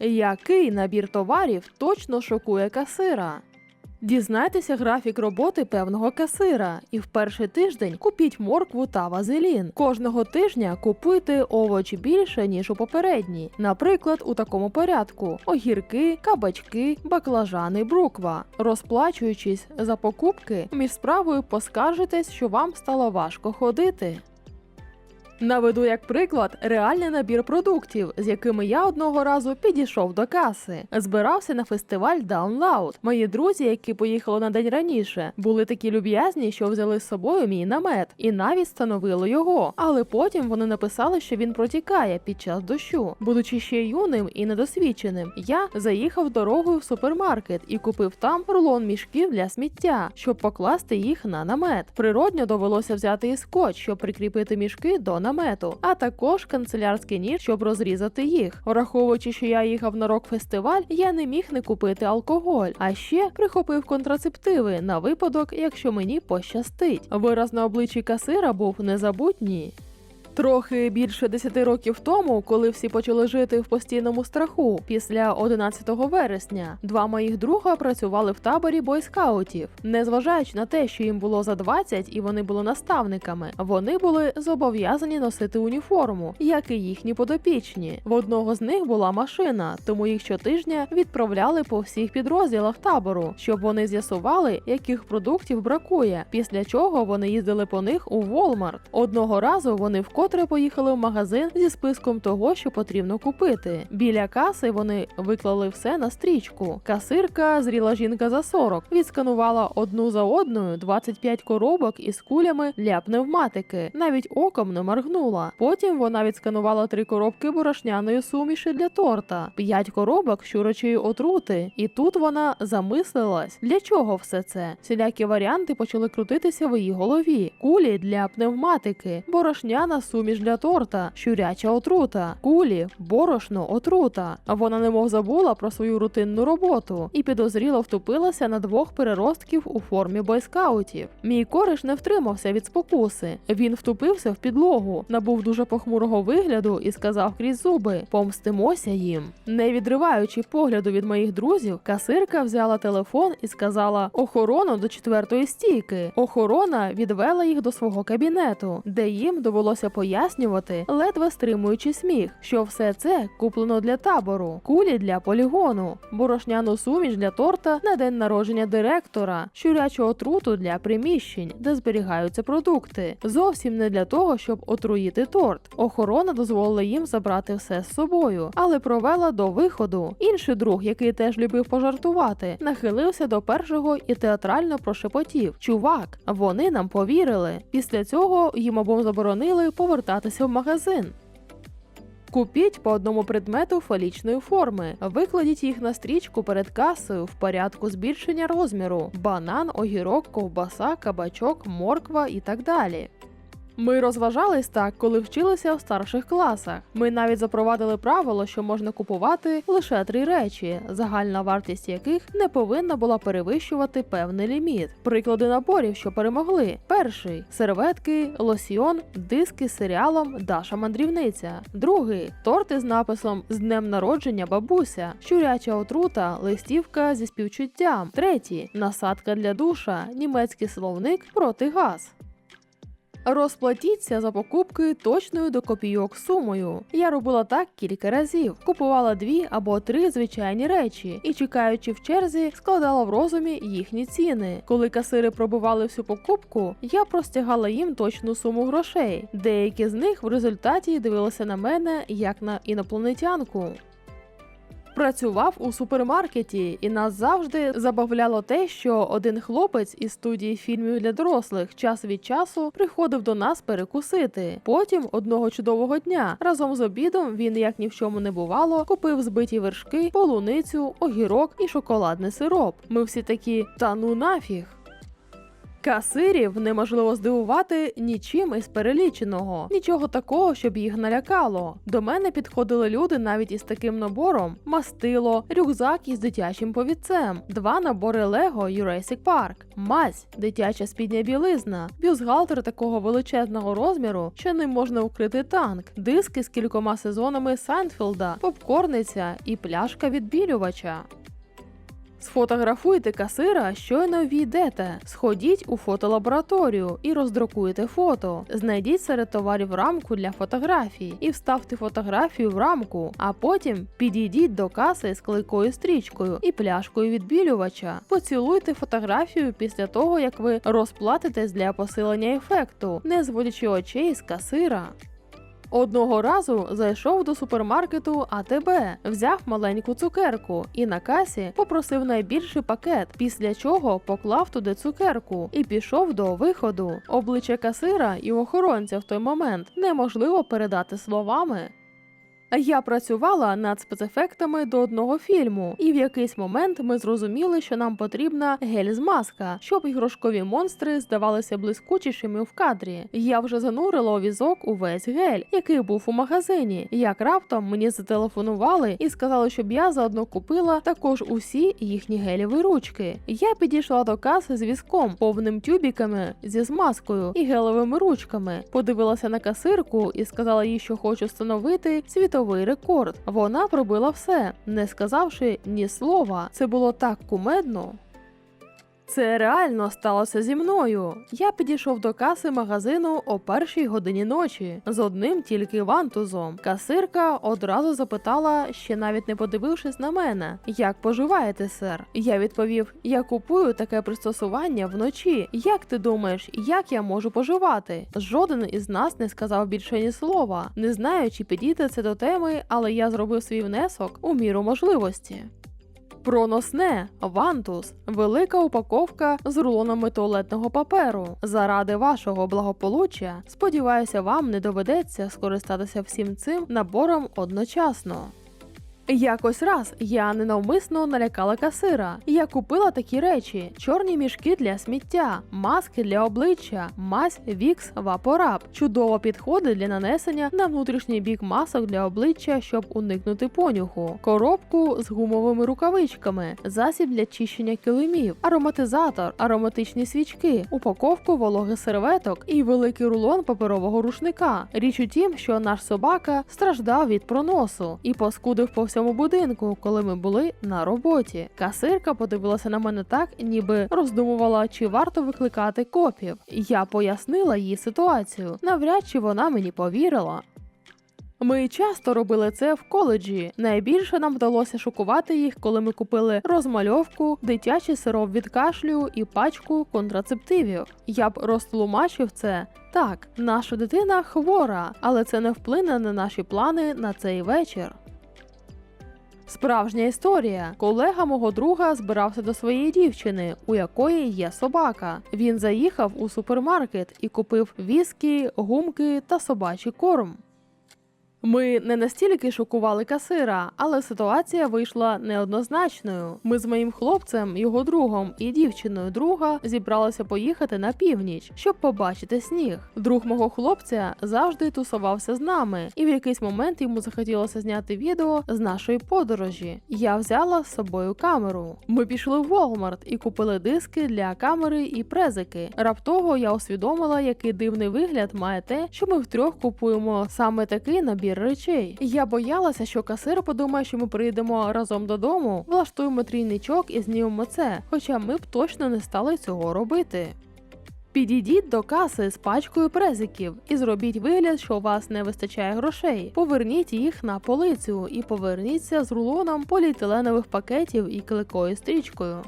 Який набір товарів точно шокує касира? Дізнайтеся графік роботи певного касира, і в перший тиждень купіть моркву та вазелін. Кожного тижня купуйте овочі більше ніж у попередні. Наприклад, у такому порядку: огірки, кабачки, баклажани, бруква. Розплачуючись за покупки, між справою поскаржитесь, що вам стало важко ходити. Наведу як приклад реальний набір продуктів, з якими я одного разу підійшов до каси. Збирався на фестиваль Down. Мої друзі, які поїхали на день раніше, були такі люб'язні, що взяли з собою мій намет і навіть встановили його. Але потім вони написали, що він протікає під час дощу. Будучи ще юним і недосвідченим, я заїхав дорогою в супермаркет і купив там рулон мішків для сміття, щоб покласти їх на намет. Природньо довелося взяти і скотч, щоб прикріпити мішки до намету, а також канцелярський ніж, щоб розрізати їх. Враховуючи, що я їхав на рок-фестиваль, я не міг не купити алкоголь, а ще прихопив контрацептиви на випадок, якщо мені пощастить. Вираз на обличчі касира був незабутній. Трохи більше 10 років тому, коли всі почали жити в постійному страху, після 11 вересня, два моїх друга працювали в таборі бойскаутів. Незважаючи на те, що їм було за 20 і вони були наставниками, вони були зобов'язані носити уніформу, як і їхні подопічні. В одного з них була машина, тому їх щотижня відправляли по всіх підрозділах табору, щоб вони з'ясували, яких продуктів бракує. Після чого вони їздили по них у Walmart. Одного разу вони вкотре поїхали в магазин зі списком того, що потрібно купити. Біля каси вони виклали все на стрічку. Касирка, зріла жінка за 40, відсканувала одну за одною 25 коробок із кулями для пневматики. Навіть оком не моргнула. Потім вона відсканувала три коробки борошняної суміші для торта, п'ять коробок щурочої отрути. І тут вона замислилась, для чого все це. Всілякі варіанти почали крутитися в її голові. Кулі для пневматики, борошняна суміш для торта, щуряча отрута, кулі, борошно, отрута. Вона немов забула про свою рутинну роботу і підозріло втупилася на двох переростків у формі бойскаутів. Мій кориш не втримався від спокуси. Він втупився в підлогу, набув дуже похмурого вигляду і сказав крізь зуби: помстимося їм. Не відриваючи погляду від моїх друзів, касирка взяла телефон і сказала: охорону до четвертої стійки. Охорона відвела їх до свого кабінету, де їм довелося пояснювати, ледве стримуючи сміх, що все це куплено для табору, кулі для полігону, борошняну суміш для торта на день народження директора, щурячу отруту для приміщень, де зберігаються продукти. Зовсім не для того, щоб отруїти торт. Охорона дозволила їм забрати все з собою, але провела до виходу. Інший друг, який теж любив пожартувати, нахилився до першого і театрально прошепотів: Чувак, вони нам повірили. Після цього їм обом заборонили повертатися в магазин. Купіть по одному предмету фалічної форми, викладіть їх на стрічку перед касою в порядку збільшення розміру: банан, огірок, ковбаса, кабачок, морква і так далі. Ми розважались так, коли вчилися в старших класах. Ми навіть запровадили правило, що можна купувати лише три речі, загальна вартість яких не повинна була перевищувати певний ліміт. Приклади наборів, що перемогли: перший серветки, лосьйон, диски з серіалом Даша мандрівниця. Другий торти з написом З днем народження бабуся, щуряча отрута, листівка зі співчуттям. Третій насадка для душа, німецький словник проти газ. Розплатіться за покупки точною до копійок сумою. Я робила так кілька разів. Купувала дві або три звичайні речі і, чекаючи в черзі, складала в розумі їхні ціни. Коли касири пробивали всю покупку, я простягала їм точну суму грошей. Деякі з них в результаті дивилися на мене як на інопланетянку. Працював у супермаркеті, і нас завжди забавляло те, що один хлопець із студії фільмів для дорослих час від часу приходив до нас перекусити. Потім одного чудового дня разом з обідом він, як ні в чому не бувало, купив збиті вершки, полуницю, огірок і шоколадний сироп. Ми всі такі, та ну нафіг. Касирів неможливо здивувати нічим із переліченого, нічого такого, щоб їх налякало. До мене підходили люди навіть із таким набором: мастило, рюкзак із дитячим повідцем, два набори Лего Jurassic Park, мазь, дитяча спідня білизна, бюстгальтер такого величезного розміру, що ним можна укрити танк, диски з кількома сезонами Сайнфілда, попкорниця і пляшка відбілювача. Сфотографуйте касира, щойно війдете. Сходіть у фотолабораторію і роздрукуйте фото. Знайдіть серед товарів рамку для фотографій і вставте фотографію в рамку, а потім підійдіть до каси з клейкою стрічкою і пляшкою відбілювача. Поцілуйте фотографію після того, як ви розплатитесь для посилення ефекту, не зводячи очей з касира. Одного разу зайшов до супермаркету АТБ, взяв маленьку цукерку і на касі попросив найбільший пакет, після чого поклав туди цукерку і пішов до виходу. Обличчя касира і охоронця в той момент неможливо передати словами. Я працювала над спецефектами до одного фільму, і в якийсь момент ми зрозуміли, що нам потрібна гель-змазка, щоб іграшкові монстри здавалися блискучішими в кадрі. Я вже занурила у візок увесь гель, який був у магазині. Як раптом мені зателефонували і сказали, щоб я заодно купила також усі їхні гелєві ручки. Я підійшла до каси з візком, повним тюбіками зі змазкою і гелевими ручками. Подивилася на касирку і сказала їй, що хочу встановити світовий рекорд. Вона пробила все, не сказавши ні слова. Це було так кумедно. Це реально сталося зі мною. Я підійшов до каси магазину о першій годині ночі з одним тільки вантузом. Касирка одразу запитала, ще навіть не подивившись на мене, як поживаєте, сер. Я відповів: я купую таке пристосування вночі. Як ти думаєш, як я можу поживати? Жоден із нас не сказав більше ні слова, не знаю, чи підійде це до теми, але я зробив свій внесок у міру можливості. Проносне Вантус велика упаковка з рулонами туалетного паперу. Заради вашого благополуччя, сподіваюся, вам не доведеться скористатися всім цим набором одночасно. Якось раз я ненавмисно налякала касира. Я купила такі речі: чорні мішки для сміття, маски для обличчя, мазь Вікс Вапораб. Чудово підходить для нанесення на внутрішній бік масок для обличчя, щоб уникнути понюху, коробку з гумовими рукавичками, засіб для чищення килимів, ароматизатор, ароматичні свічки, упаковку вологих серветок і великий рулон паперового рушника. Річ у тім, що наш собака страждав від проносу і поскудив по всьому будинку, коли ми були на роботі. Касирка подивилася на мене так, ніби роздумувала, чи варто викликати копів. Я пояснила їй ситуацію. Навряд чи вона мені повірила. Ми часто робили це в коледжі. Найбільше нам вдалося шокувати їх, коли ми купили розмальовку, дитячий сироп від кашлю і пачку контрацептивів. Я б розтлумачив це. Так, наша дитина хвора, але це не вплине на наші плани на цей вечір. Справжня історія. Колега мого друга збирався до своєї дівчини, у якої є собака. Він заїхав у супермаркет і купив віскі, гумки та собачий корм. Ми не настільки шокували касира, але ситуація вийшла неоднозначною. Ми з моїм хлопцем, його другом і дівчиною друга зібралися поїхати на північ, щоб побачити сніг. Друг мого хлопця завжди тусувався з нами, і в якийсь момент йому захотілося зняти відео з нашої подорожі. Я взяла з собою камеру. Ми пішли в Walmart і купили диски для камери і презики. Раптово я усвідомила, який дивний вигляд має те, що ми втрьох купуємо саме такий набір речей. Я боялася, що касир подумає, що ми приїдемо разом додому, влаштуємо трійничок і знімемо це, хоча ми б точно не стали цього робити. Підійдіть до каси з пачкою презиків і зробіть вигляд, що у вас не вистачає грошей. Поверніть їх на полицю і поверніться з рулоном поліетиленових пакетів і клейкою стрічкою.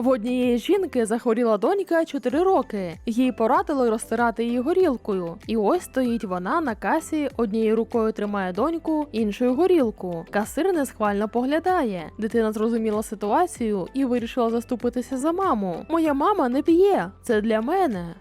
В однієї жінки захворіла донька 4 роки. Їй порадили розтирати її горілкою. І ось стоїть вона на касі, однією рукою тримає доньку, іншою горілку. Касир несхвально поглядає. Дитина зрозуміла ситуацію і вирішила заступитися за маму. Моя мама не п'є, це для мене.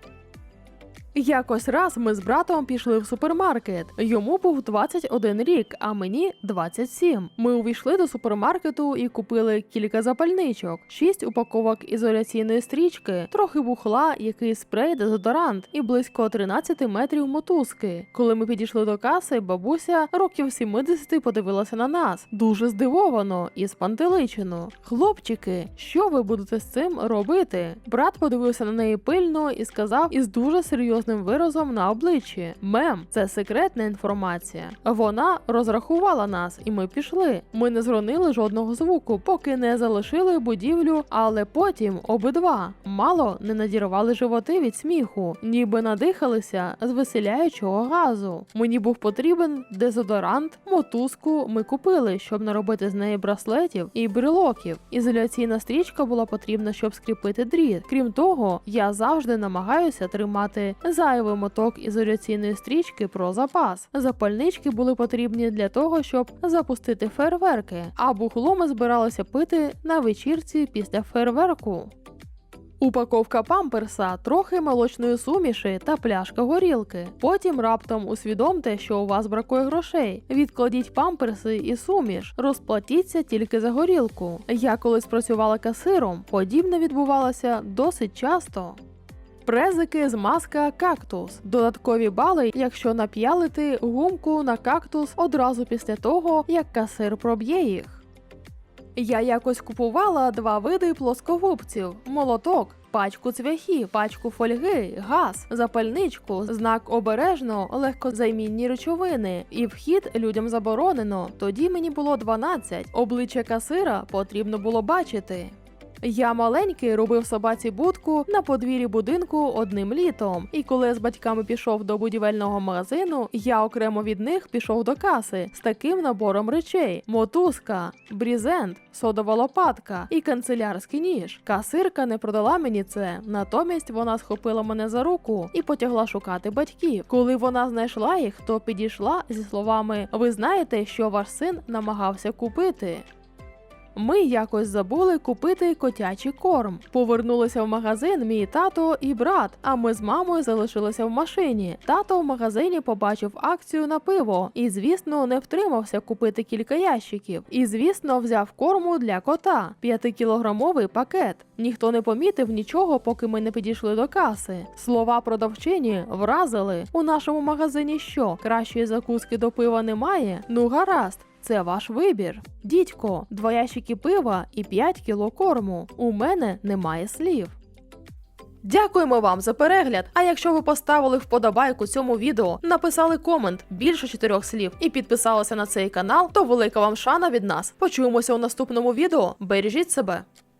Якось раз ми з братом пішли в супермаркет. Йому був 21 рік, а мені 27. Ми увійшли до супермаркету і купили кілька запальничок, 6 упаковок ізоляційної стрічки, трохи бухла, якийсь спрей, дезодорант і близько 13 метрів мотузки. Коли ми підійшли до каси, бабуся років 70 подивилася на нас дуже здивовано і спантеличено. Хлопчики, що ви будете з цим робити? Брат подивився на неї пильно і сказав із дуже серйозним виразом на обличчі: Мем, це секретна інформація. Вона розрахувала нас, і ми пішли. Ми не зронили жодного звуку, поки не залишили будівлю, але потім обидва мало не надірвали животи від сміху, ніби надихалися з веселяючого газу. Мені був потрібен дезодорант, мотузку ми купили, щоб наробити з неї браслетів і брелоків. Ізоляційна стрічка була потрібна, щоб скріпити дріт. Крім того, я завжди намагаюся тримати зайвий моток ізоляційної стрічки про запас. Запальнички були потрібні для того, щоб запустити фейерверки, а бухло ми збиралися пити на вечірці після фейерверку. Упаковка памперса, трохи молочної суміші та пляшка горілки. Потім раптом усвідомте, що у вас бракує грошей. Відкладіть памперси і суміш, розплатіться тільки за горілку. Я колись працювала касиром, подібне відбувалося досить часто. Презики з маска кактус. Додаткові бали, якщо нап'ялити гумку на кактус одразу після того, як касир проб'є їх. Я якось купувала два види плоскогубців: молоток. Пачку цвяхів, пачку фольги, газ, запальничку, знак обережно, легкозаймінні речовини. І вхід людям заборонено. Тоді мені було 12. Обличчя касира потрібно було бачити. Я маленький робив собаці будку на подвір'ї будинку одним літом. І коли я з батьками пішов до будівельного магазину, я окремо від них пішов до каси з таким набором речей: мотузка, брізент, содова лопатка і канцелярський ніж. Касирка не продала мені це. Натомість вона схопила мене за руку і потягла шукати батьків. Коли вона знайшла їх, то підійшла зі словами: Ви знаєте, що ваш син намагався купити. Ми якось забули купити котячий корм. Повернулися в магазин мій тато і брат. А ми з мамою залишилися в машині. Тато в магазині побачив акцію на пиво і, звісно, не втримався купити кілька ящиків. І, звісно, взяв корму для кота 5-кілограмовий пакет. Ніхто не помітив нічого, поки ми не підійшли до каси. Слова продавчині вразили. У нашому магазині що кращої закуски до пива немає? Ну гаразд. Це ваш вибір. Дідько, два ящики пива і 5 кіло корму. У мене немає слів. Дякуємо вам за перегляд. А якщо ви поставили вподобайку цьому відео, написали комент більше чотирьох слів і підписалися на цей канал, то велика вам шана від нас. Почуємося у наступному відео. Бережіть себе.